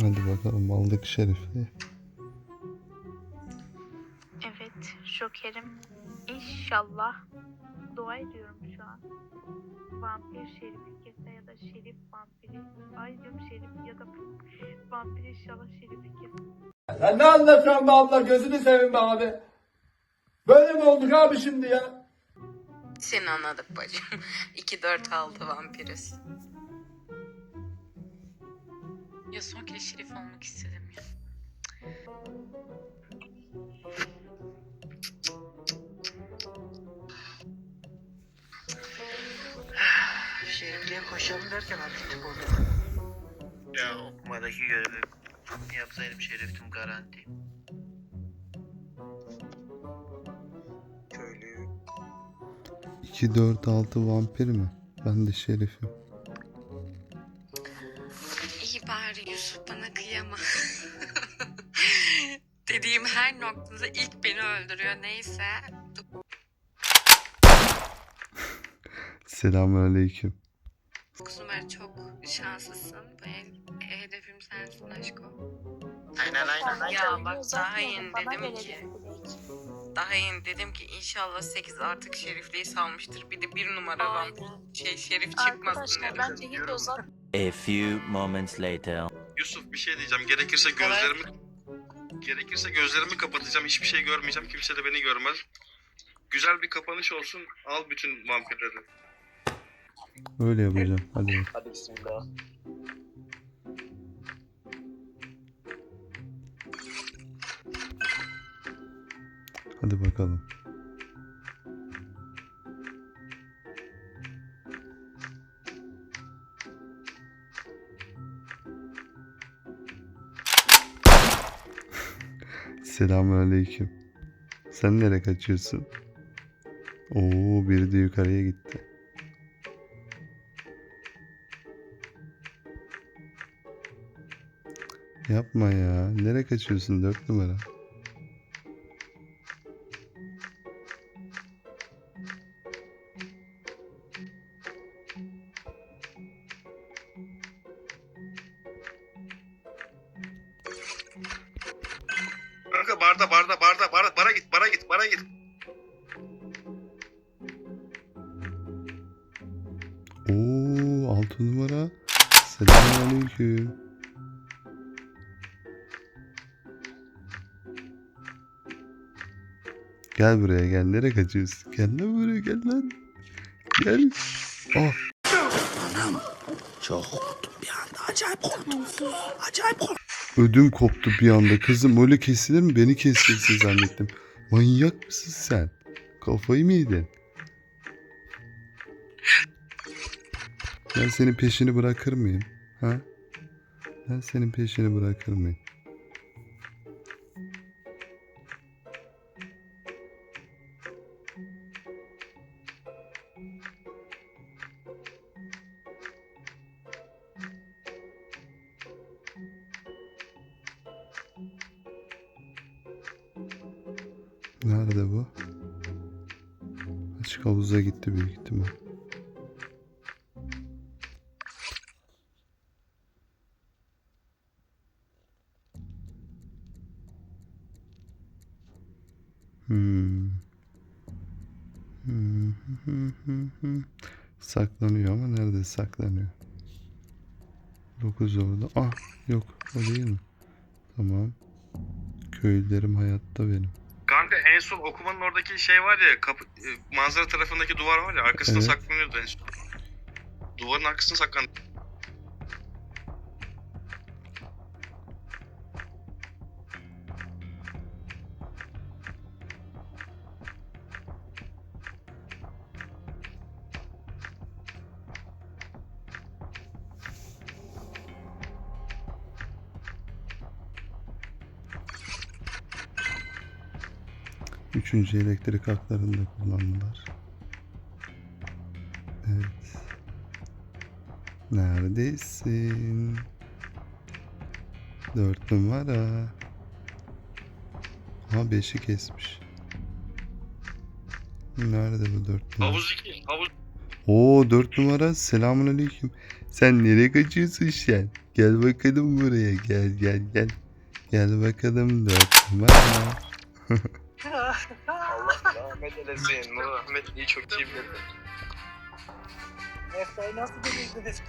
Hadi bakalım aldık şerifi. Evet, şokerim. İnşallah dua ediyorum şu an. Vampir şerifi kese ya da şerif vampiri. Ay diyorum şerif ya da vampir inşallah şerifi kese. Sen ne anlatıyorsun be abla gözünü seveyim be abi. Böyle mi olduk abi şimdi ya? Seni anladık bacım. 2-4-6 vampiriz. Ya son kere şerif olmak istedim ya. Şerifliğe koşalım derken aktif oldu. Ya okumadaki görevi yapsaydım şeriftim garanti. Köylü 2, 4, 6 vampir mi? Ben de şerifim. İyi bari Yusuf bana kıyama. Dediğim her noktada ilk beni öldürüyor neyse. Selamünaleyküm. Dokuz numara çok şanslısın. Bu el, hedefim sensin. Aynen aynen aynen. Ya bak daha yeni dedim ki. Daha yeni dedim ki inşallah 8 artık şerifliği salmıştır. Bir de bir numara vampir şey şerif çıkmasın Arkadaşlar dedim. bence hiç uzat. A few moments later. Yusuf bir şey diyeceğim. Gerekirse gözlerimi gerekirse gözlerimi kapatacağım. Hiçbir şey görmeyeceğim. Kimse de beni görmez. Güzel bir kapanış olsun. Al bütün vampirleri. Öyle yapacağım. Hadi hadi bismillah. Hadi bakalım. Selamünaleyküm. Sen nereye kaçıyorsun? Oo, biri de yukarıya gitti. Yapma ya. Nereye kaçıyorsun? Dört numara. Kanka barda barda barda bara, bara git bara git bara git. Oo, altı numara. Selamünaleyküm. Gel buraya gel. Nereye kaçıyorsun? Gel lan buraya gel lan. Gel. Oh. Çok korktum bir anda. Acayip korktum. Acayip korktum. Ödüm koptu bir anda. Kızım öyle kesilir mi? Beni keseceksin zannettim. Manyak mısın sen? Kafayı mı yedin? Ben senin peşini bırakır mıyım? Ha? Ben senin peşini bırakır mıyım? Nerede bu? Açık havuza gitti büyük ihtimal. Hmm. Saklanıyor ama nerede saklanıyor? 9 orada. Ah yok o değil mi? Tamam. Köylülerim hayatta benim. Kanka en son okumanın oradaki şey var ya kapı, e, manzara tarafındaki duvar var ya arkasında Evet. saklanıyordu en son. Duvarın arkasında saklandı. Üçüncü elektrik haklarını da kullandılar. Evet. Neredesin? Dört numara. Ha beşi kesmiş. Nerede bu dört numara? Havuz 2. Havuz Oo dört numara. Selamun aleyküm. Sen nereye kaçıyorsun sen? Gel bakalım buraya gel gel gel. Gel bakalım dört numara. Allah rahmet eylesin. Muhammed iyi çok iyi bilir. Efsa'yı nasıl delirdiniz?